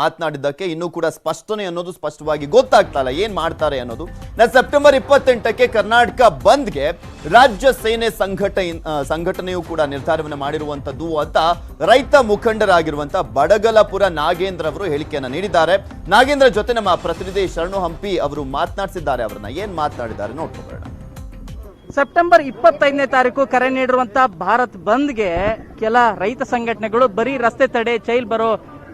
ಮಾತನಾಡಿದ್ದಕ್ಕೆ ಇನ್ನೂ ಕೂಡ ಸ್ಪಷ್ಟನೆ ಅನ್ನೋದು ಸ್ಪಷ್ಟವಾಗಿ ಗೊತ್ತಾಗ್ತಾ ಇಲ್ಲ. ಏನ್ ಮಾಡ್ತಾರೆ ಅನ್ನೋದು? ಸೆಪ್ಟೆಂಬರ್ ಇಪ್ಪತ್ತೆಂಟಕ್ಕೆ ಕರ್ನಾಟಕ ಬಂದ್ಗೆ ರಾಜ್ಯ ಸೇನೆ ಸಂಘಟ ಸಂಘಟನೆಯು ಕೂಡ ನಿರ್ಧಾರವನ್ನು ಮಾಡಿರುವಂತದ್ದು ಅಂತ ರೈತ ಮುಖಂಡರಾಗಿರುವಂತ ಬಡಗಲಪುರ ನಾಗೇಂದ್ರ ಅವರು ಹೇಳಿಕೆಯನ್ನ ನೀಡಿದ್ದಾರೆ. ನಾಗೇಂದ್ರ ಜೊತೆ ನಮ್ಮ ಪ್ರತಿನಿಧಿ ಶರಣು ಹಂಪಿ ಅವರು ಮಾತನಾಡಿಸಿದ್ದಾರೆ. ಅವರನ್ನ ಏನ್ ಮಾತನಾಡಿದ್ದಾರೆ ನೋಡ್ಕೊಬೋಣ ಸೆಪ್ಟೆಂಬರ್ ಇಪ್ಪತ್ತೈದನೇ ತಾರೀಕು ಕರೆ ನೀಡಿರುವಂತಹ ಭಾರತ್ ಬಂದ್ಗೆ ಕೆಲ ರೈತ ಸಂಘಟನೆಗಳು ಬರೀ ರಸ್ತೆ ತಡೆ, ಚೈಲ್ ಬರೋ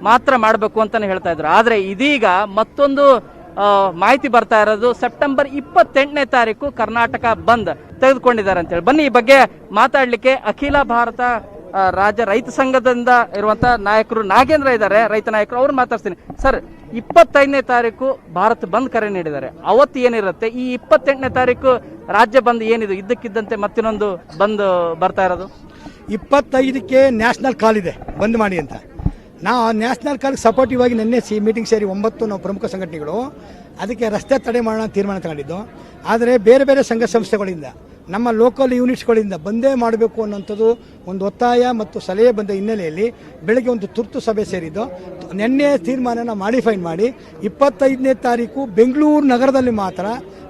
ಮಾತ್ರ ಮಾಡಬೇಕು ಅಂತಲೇ ಹೇಳ್ತಾ ಇದ್ರು. ಆದರೆ ಇದೀಗ ಮತ್ತೊಂದು ಮಾಹಿತಿ ಬರ್ತಾ ಇರೋದು ಸೆಪ್ಟೆಂಬರ್ ಇಪ್ಪತ್ತೆಂಟನೇ ತಾರೀಕು ಕರ್ನಾಟಕ ಬಂದ್ ತೆಗೆದುಕೊಂಡಿದ್ದಾರೆ ಅಂತೇಳಿ. ಬನ್ನಿ ಈ ಬಗ್ಗೆ ಮಾತಾಡಲಿಕ್ಕೆ ಅಖಿಲ ಭಾರತ ರಾಜ್ಯ ರೈತ ಸಂಘದಿಂದ ಇರುವಂತ ನಾಯಕರು ನಾಗೇಂದ್ರ ಇದ್ದಾರೆ, ರೈತ ನಾಯಕರು ಅವ್ರು ಮಾತಾಡ್ತೀನಿ ಸರ್, ಇಪ್ಪತ್ತೈದನೇ ತಾರೀಕು ಭಾರತ್ ಬಂದ್ ಕರೆ ನೀಡಿದ್ದಾರೆ. ಅವತ್ತು ಏನಿರುತ್ತೆ? ಈ ಇಪ್ಪತ್ತೆಂಟನೇ ತಾರೀಕು ರಾಜ್ಯ ಬಂದ್ ಏನಿದು? ಇದ್ದಕ್ಕಿದ್ದಂತೆ ಮತ್ತಿನ್ನೊಂದು ಬಂದ್ ಬರ್ತಾ ಇರೋದು? ಇಪ್ಪತ್ತೈದಕ್ಕೆ ನ್ಯಾಷನಲ್ ಕಾಲ್ ಇದೆ. ಬಂದ್ ಮಾಡಿ ಅಂತ. ನಾವು ನ್ಯಾಷನಲ್ ಕಾಲ್ಗೆ ಸಪೋರ್ಟಿವ್ ಆಗಿ ನಿನ್ನೆ ಸಿ ಮೀಟಿಂಗ್ ಸೇರಿ ಒಂಬತ್ತು ನಾವು ಪ್ರಮುಖ ಸಂಘಟನೆಗಳು. ಅದಕ್ಕೆ ರಸ್ತೆ ತಡೆ ಮಾಡೋಣ ತೀರ್ಮಾನ ತಗೊಂಡಿದ್ದು. ಆದರೆ ಬೇರೆ ಬೇರೆ ಸಂಘ ಸಂಸ್ಥೆಗಳಿಂದ, ನಮ್ಮ ಲೋಕಲ್ ಯೂನಿಟ್ಸ್ಗಳಿಂದ ಬಂದೇ ಮಾಡಬೇಕು ಅನ್ನೋಂಥದ್ದು ಒಂದು ಒತ್ತಾಯ ಮತ್ತು ಸಲಹೆ ಬಂದ ಹಿನ್ನೆಲೆಯಲ್ಲಿ ಬೆಳಗ್ಗೆ ಒಂದು ತುರ್ತು ಸಭೆ ಸೇರಿದ್ದು. ನಿನ್ನೆ ತೀರ್ಮಾನನ ಮಾಡಿಫೈ ಮಾಡಿ ಇಪ್ಪತ್ತೈದನೇ ತಾರೀಕು ಬೆಂಗಳೂರು ನಗರದಲ್ಲಿ ಮಾತ್ರ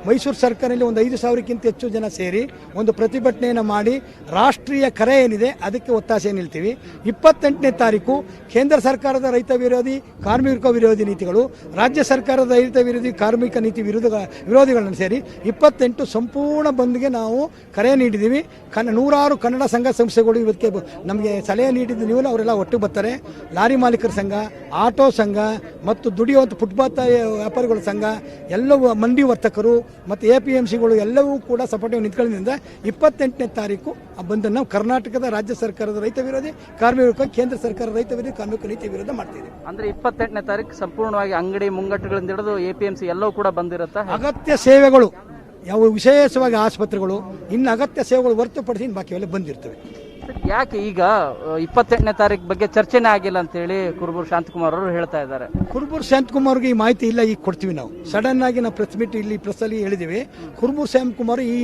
ಮೈಸೂರು ಸರ್ಕಾರದಲ್ಲಿ ಒಂದು ಐದು ಸಾವಿರಕ್ಕಿಂತ ಹೆಚ್ಚು ಜನ ಸೇರಿ ಒಂದು ಪ್ರತಿಭಟನೆಯನ್ನು ಮಾಡಿ ರಾಷ್ಟ್ರೀಯ ಕರೆ ಏನಿದೆ ಅದಕ್ಕೆ ಒತ್ತಾಸೆ ನಿಲ್ತೀವಿ. ಇಪ್ಪತ್ತೆಂಟನೇ ತಾರೀಕು ಕೇಂದ್ರ ಸರ್ಕಾರದ ರೈತ ವಿರೋಧಿ, ಕಾರ್ಮಿಕ ವಿರೋಧಿ ನೀತಿಗಳು, ರಾಜ್ಯ ಸರ್ಕಾರದ ರೈತ ವಿರೋಧಿ, ಕಾರ್ಮಿಕ ನೀತಿ ವಿರೋಧ, ವಿರೋಧಿಗಳನ್ನು ಸೇರಿ ಇಪ್ಪತ್ತೆಂಟು ಸಂಪೂರ್ಣ ಬಂದ್ಗೆ ನಾವು ಕರೆ ನೀಡಿದ್ದೀವಿ. ಕನ್ನ ನೂರಾರು ಕನ್ನಡ ಸಂಘ ಸಂಸ್ಥೆಗಳು ಇವತ್ತಿಗೆ ನಮಗೆ ಸಲಹೆ ನೀಡಿದ ನೀವು ಅವರೆಲ್ಲ ಒಟ್ಟು ಬರ್ತಾರೆ. ಲಾರಿ ಮಾಲೀಕರ ಸಂಘ, ಆಟೋ ಸಂಘ ಮತ್ತು ದುಡಿಯುವಂಥ ಫುಟ್ಪಾತ್ ವ್ಯಾಪಾರಿಗಳ ಸಂಘ, ಎಲ್ಲವೂ ಮಂಡಿ ವರ್ತಕರು ಮತ್ತು ಎ ಪಿ ಎಂ ಸಿಗಳು ಎಲ್ಲವೂ ಕೂಡ ಸಪೋರ್ಟಿವ್ ನಿಂತ್ಕೊಳ್ಳೋದ್ರಿಂದ ಇಪ್ಪತ್ತೆಂಟನೇ ತಾರೀಕು ಆ ಬಂದನ್ನು ಕರ್ನಾಟಕದ ರಾಜ್ಯ ಸರ್ಕಾರದ ರೈತ ವಿರೋಧಿ ಕಾರ್ಮಿಕ ಕೇಂದ್ರ ಸರ್ಕಾರದ ರೈತ ವಿರೋಧಿ ಕಾರ್ಮಿಕ ನೀತಿ ವಿರೋಧ ಮಾಡ್ತಿದೆ ಅಂದ್ರೆ ಇಪ್ಪತ್ತೆಂಟನೇ ತಾರೀಕು ಸಂಪೂರ್ಣವಾಗಿ ಅಂಗಡಿ ಮುಂಗಟ್ಟುಗಳಿಂದ ಹಿಡಿದು ಎ ಪಿ ಎಂ ಸಿ ಎಲ್ಲವೂ ಕೂಡ ಬಂದಿರುತ್ತಾ? ಅಗತ್ಯ ಸೇವೆಗಳು ಯಾವ ವಿಶೇಷವಾಗಿ ಆಸ್ಪತ್ರೆಗಳು ಇನ್ನು ಅಗತ್ಯ ಸೇವೆಗಳು ಹೊರತುಪಡಿಸಿ ಇನ್ನು ಬಾಕಿ ಎಲ್ಲ ಬಂದಿರ್ತವೆ. ಯಾಕೆ ಈಗ ಇಪ್ಪತ್ತೆಂಟನೇ ತಾರೀಕು ಬಗ್ಗೆ ಚರ್ಚೆನೇ ಆಗಿಲ್ಲ ಅಂತ ಹೇಳಿ ಕುರುಬೂರು ಶಾಂತಕುಮಾರ್ ಅವರು ಹೇಳ್ತಾ ಇದ್ದಾರೆ. ಕುರುಬೂರು ಶಾಂತಕುಮಾರ್ಗೆ ಈ ಮಾಹಿತಿ ಇಲ್ಲ, ಈಗ ಕೊಡ್ತೀವಿ ನಾವು. ಸಡನ್ ಆಗಿ ನಾವು ಪ್ರೆಸ್ ಮೀಟ್ ಇಲ್ಲಿ ಪ್ರೆಸ್ ಅಲ್ಲಿ ಹೇಳಿದೀವಿ. ಕುರುಬೂರು ಶಾಂತಕುಮಾರ್ ಈ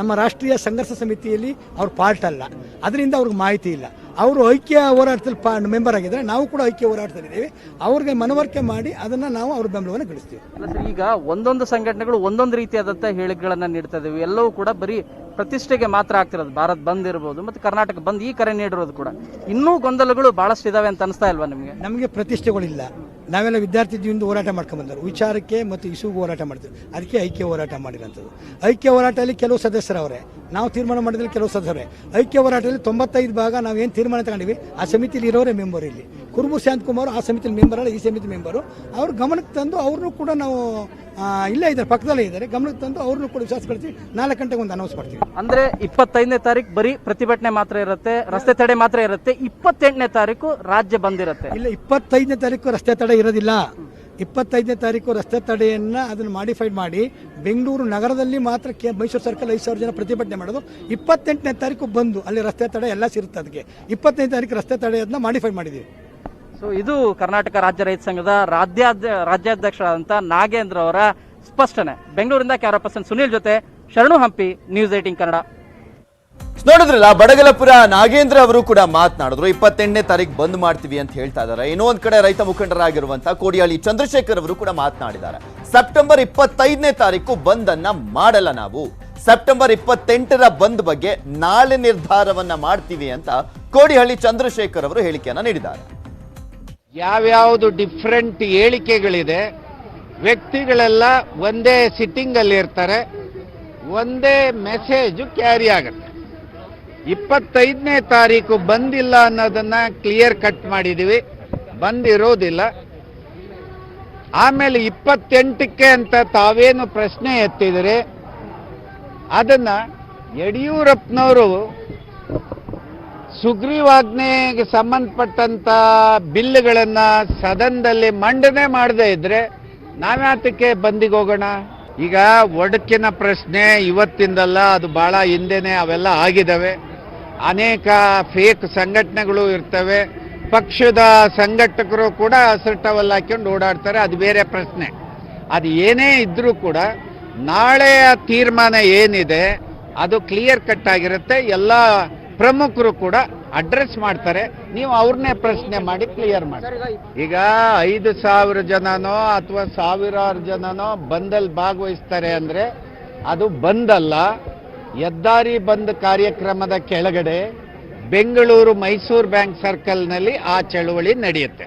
ನಮ್ಮ ರಾಷ್ಟ್ರೀಯ ಸಂಘರ್ಷ ಸಮಿತಿಯಲ್ಲಿ ಅವ್ರ ಪಾರ್ಟ್ ಅಲ್ಲ. ಅದರಿಂದ ಅವ್ರಿಗೆ ಮಾಹಿತಿ ಇಲ್ಲ. ಅವರು ಐಕ್ಯ ಹೋರಾಟದಲ್ಲಿ ಪಾ ಮೆಂಬರ್ ಆಗಿದ್ದಾರೆ ನಾವು ಕೂಡ ಐಕ್ಯ ಹೋರಾಟದಲ್ಲಿದ್ದೀವಿ ಅವ್ರಿಗೆ ಮನವರಿಕೆ ಮಾಡಿ ಅದನ್ನು ನಾವು ಅವ್ರ ಬೆಂಬಲವನ್ನು ಗಳಿಸ್ತೀವಿ. ಅಲ್ಲ ಸರ್, ಈಗ ಒಂದೊಂದು ಸಂಘಟನೆಗಳು ಒಂದೊಂದು ರೀತಿಯಾದಂಥ ಹೇಳಿಕೆಗಳನ್ನು ನೀಡ್ತಾ ಇದ್ದೀವಿ ಎಲ್ಲವೂ ಕೂಡ ಬರೀ ಪ್ರತಿಷ್ಠೆಗೆ ಮಾತ್ರ ಆಗ್ತಿರೋದು. ಭಾರತ್ ಬಂದ್ ಇರ್ಬೋದು ಮತ್ತು ಕರ್ನಾಟಕ ಬಂದ್ ಈ ಕರೆ ನೀಡಿರೋದು ಕೂಡ. ಇನ್ನೂ ಗೊಂದಲಗಳು ಬಹಳಷ್ಟು ಇದಾವೆ ಅಂತ ಅನಿಸ್ತಾ ಇಲ್ವಾ ನಿಮಗೆ? ನಮಗೆ ಪ್ರತಿಷ್ಠೆಗಳಿಲ್ಲ. ನಾವೆಲ್ಲ ವಿದ್ಯಾರ್ಥಿ ಜೀವನದ ಹೋರಾಟ ಮಾಡ್ಕೊಂಡ್ಬಂದರು ವಿಚಾರಕ್ಕೆ ಮತ್ತು ಇಸುಗೂ ಹೋರಾಟ ಮಾಡ್ತೀವಿ ಅದಕ್ಕೆ ಐಕ್ಯ ಹೋರಾಟ ಮಾಡಿರೋಂಥದ್ದು. ಐಕ್ಯ ಹೋರಾಟದಲ್ಲಿ ಕೆಲವು ಸದಸ್ಯರವರೇ. ನಾವು ತೀರ್ಮಾನ ಮಾಡಿದ್ರೆ ಕೆಲವು ಸದಸ್ಯರೇ ಐಕ್ಯ ಹೋರಾಟದಲ್ಲಿ ತೊಂಬತ್ತೈದು ಭಾಗ ನಾವು ಏನು ತೀರ್ಮಾನ ತಗೊಂಡಿವಿ? ಆ ಸಮಿತಿಲಿ ಇರೋರೇ ಮೆಂಬರ್ ಇಲ್ಲಿ. ಶಾಂತ್ ಶಾಂತಕುಮಾರ್ ಆ ಸಮಿತಿಲಿ ಮೆಂಬರ್ ಅಲ್ಲ ಈ ಸಮಿತಿ ಮೆಂಬರು. ಅವ್ರ ಗಮನಕ್ಕೆ ತಂದು ಅವ್ರನ್ನೂ ಕೂಡ ನಾವು ಇಲ್ಲೇ ಇದ್ದಾರೆ ಪಕ್ಕದಲ್ಲೇ ಇದ್ದಾರೆ. ಗಮನಕ್ಕೆ ತಂದು ಅವ್ರನ್ನೂ ಕೂಡ ವಿಶ್ವಾಸ ಕಳಿಸಿ ನಾಲ್ಕು ಗಂಟೆಗೆ ಒಂದು ಅನೌನ್ಸ್ ಮಾಡ್ತೀವಿ. ಅಂದ್ರೆ ಇಪ್ಪತ್ತೈದನೇ ತಾರೀಕು ಬರೀ ಪ್ರತಿಭಟನೆ ಮಾತ್ರ ಇರುತ್ತೆ ರಸ್ತೆ ತಡೆ ಮಾತ್ರ ಇರುತ್ತೆ. ಇಪ್ಪತ್ತೆಂಟನೇ ತಾರೀಕು ರಾಜ್ಯ ಬಂದಿರುತ್ತೆ. ಇಲ್ಲ ಇಪ್ಪತ್ತೈದನೇ ತಾರೀಕು ರಸ್ತೆ ತಡೆ ಇರೋದಿಲ್ಲ. ಇಪ್ಪತ್ತೈದನೇ ತಾರೀಕು ರಸ್ತೆ ತಡೆಯನ್ನು ಅದನ್ನು ಮಾಡಿಫೈಡ್ ಮಾಡಿ ಬೆಂಗಳೂರು ನಗರದಲ್ಲಿ ಮಾತ್ರ ಕೆ ಮೈಸೂರು ಸರ್ಕಲ್ ಐದು ಸಾವಿರ ಜನ ಪ್ರತಿಭಟನೆ ಮಾಡೋದು. ಇಪ್ಪತ್ತೆಂಟನೇ ತಾರೀಕು ಬಂದು ಅಲ್ಲಿ ರಸ್ತೆ ತಡೆ ಎಲ್ಲ ಸಿರುತ್ತೆ ಅದಕ್ಕೆ. ಇಪ್ಪತ್ತೈದು ತಾರೀಕು ರಸ್ತೆ ಅದನ್ನ ಮಾಡಿಫೈ ಮಾಡಿದ್ದೀವಿ ಸೊ ಇದು ಕರ್ನಾಟಕ ರಾಜ್ಯ ರೈತ ಸಂಘದ ರಾಜ್ಯಾಧ್ಯ ರಾಜ್ಯಾಧ್ಯಕ್ಷರಾದಂಥ ನಾಗೇಂದ್ರ ಅವರ ಸ್ಪಷ್ಟನೆ. ಬೆಂಗಳೂರಿಂದ ಕ್ಯಾಮರಾ ಪರ್ಸನ್ ಸುನೀಲ್ ಜೊತೆ ಶರಣು ಹಂಪಿ ನ್ಯೂಸ್ ಏಟಿಂಗ್ ಕನ್ನಡ. ನೋಡಿದ್ರಲ್ಲ, ಬಡಗಲಪುರ ನಾಗೇಂದ್ರ ಅವರು ಕೂಡ ಮಾತನಾಡಿದ್ರು. ಇಪ್ಪತ್ತೆಂಟನೇ ತಾರೀಕು ಬಂದ್ ಮಾಡ್ತೀವಿ ಅಂತ ಹೇಳ್ತಾ ಇದ್ದಾರೆ. ಒಂದ್ ಕಡೆ ರೈತ ಮುಖಂಡರಾಗಿರುವಂತಹ ಕೋಡಿಯಾಳಿ ಚಂದ್ರಶೇಖರ್ ಅವರು ಕೂಡ ಮಾತನಾಡಿದ್ದಾರೆ. ಸೆಪ್ಟೆಂಬರ್ ಇಪ್ಪತ್ತೈದನೇ ತಾರೀಕು ಬಂದ್ ಅನ್ನ ಮಾಡಲ್ಲ ನಾವು. ಸೆಪ್ಟೆಂಬರ್ ಇಪ್ಪತ್ತೆಂಟರ ಬಂದ್ ಬಗ್ಗೆ ನಾಳೆ ನಿರ್ಧಾರವನ್ನ ಮಾಡ್ತೀವಿ ಅಂತ ಕೋಡಿಹಳ್ಳಿ ಚಂದ್ರಶೇಖರ್ ಅವರು ಹೇಳಿಕೆಯನ್ನ ನೀಡಿದ್ದಾರೆ. ಯಾವ್ಯಾವುದು ಡಿಫ್ರೆಂಟ್ ಹೇಳಿಕೆಗಳಿದೆ, ವ್ಯಕ್ತಿಗಳೆಲ್ಲ ಒಂದೇ ಸಿಟ್ಟಿಂಗ್ ಅಲ್ಲಿ ಇರ್ತಾರೆ, ಒಂದೇ ಮೆಸೇಜ್ ಕ್ಯಾರಿ ಆಗುತ್ತೆ. ಇಪ್ಪತ್ತೈದನೇ ತಾರೀಕು ಬಂದಿಲ್ಲ ಅನ್ನೋದನ್ನ ಕ್ಲಿಯರ್ ಕಟ್ ಮಾಡಿದೀವಿ. ಬಂದಿರೋದಿಲ್ಲ. ಆಮೇಲೆ ಇಪ್ಪತ್ತೆಂಟಕ್ಕೆ ಅಂತ ತಾವೇನು ಪ್ರಶ್ನೆ ಎತ್ತಿದರೆ, ಅದನ್ನ ಯಡಿಯೂರಪ್ಪನವರು ಸುಗ್ರೀವಾಜ್ಞೆಗೆ ಸಂಬಂಧಪಟ್ಟಂತ ಬಿಲ್ಗಳನ್ನ ಸದನದಲ್ಲಿ ಮಂಡನೆ ಮಾಡದೇ ಇದ್ರೆ ನಾವ್ಯಾತಕ್ಕೆ ಬಂದಿಗೆ ಹೋಗೋಣ? ಈಗ ಒಡಕಿನ ಪ್ರಶ್ನೆ ಇವತ್ತಿಂದಲ್ಲ, ಅದು ಬಹಳ ಹಿಂದೆನೆ ಅವೆಲ್ಲ ಆಗಿದಾವೆ. ಅನೇಕ ಫೇಕ್ ಸಂಘಟನೆಗಳು ಇರ್ತವೆ. ಪಕ್ಷದ ಸಂಘಟಕರು ಕೂಡ ಹಸಿರು ಹಾಕ್ಕೊಂಡು ಓಡಾಡ್ತಾರೆ. ಅದು ಬೇರೆ ಪ್ರಶ್ನೆ. ಅದು ಏನೇ ಇದ್ದರೂ ಕೂಡ ನಾಳೆಯ ತೀರ್ಮಾನ ಏನಿದೆ, ಅದು ಕ್ಲಿಯರ್ ಕಟ್ ಆಗಿರುತ್ತೆ. ಎಲ್ಲ ಪ್ರಮುಖರು ಕೂಡ ಅಡ್ರೆಸ್ ಮಾಡ್ತಾರೆ. ನೀವು ಅವ್ರನ್ನೇ ಪ್ರಶ್ನೆ ಮಾಡಿ ಕ್ಲಿಯರ್ ಮಾಡಿ. ಈಗ ಐದು ಸಾವಿರ ಜನನೋ ಅಥವಾ ಸಾವಿರಾರು ಜನನೋ ಬಂದಲ್ಲಿ ಭಾಗವಹಿಸ್ತಾರೆ ಅಂದ್ರೆ ಅದು ಬಂದಲ್ಲ. ಹೆದ್ದಾರಿ ಬಂದ್ ಕಾರ್ಯಕ್ರಮದ ಕೆಳಗಡೆ ಬೆಂಗಳೂರು ಮೈಸೂರು ಬ್ಯಾಂಕ್ ಸರ್ಕಲ್ನಲ್ಲಿ ಆ ಚಳುವಳಿ ನಡೆಯುತ್ತೆ.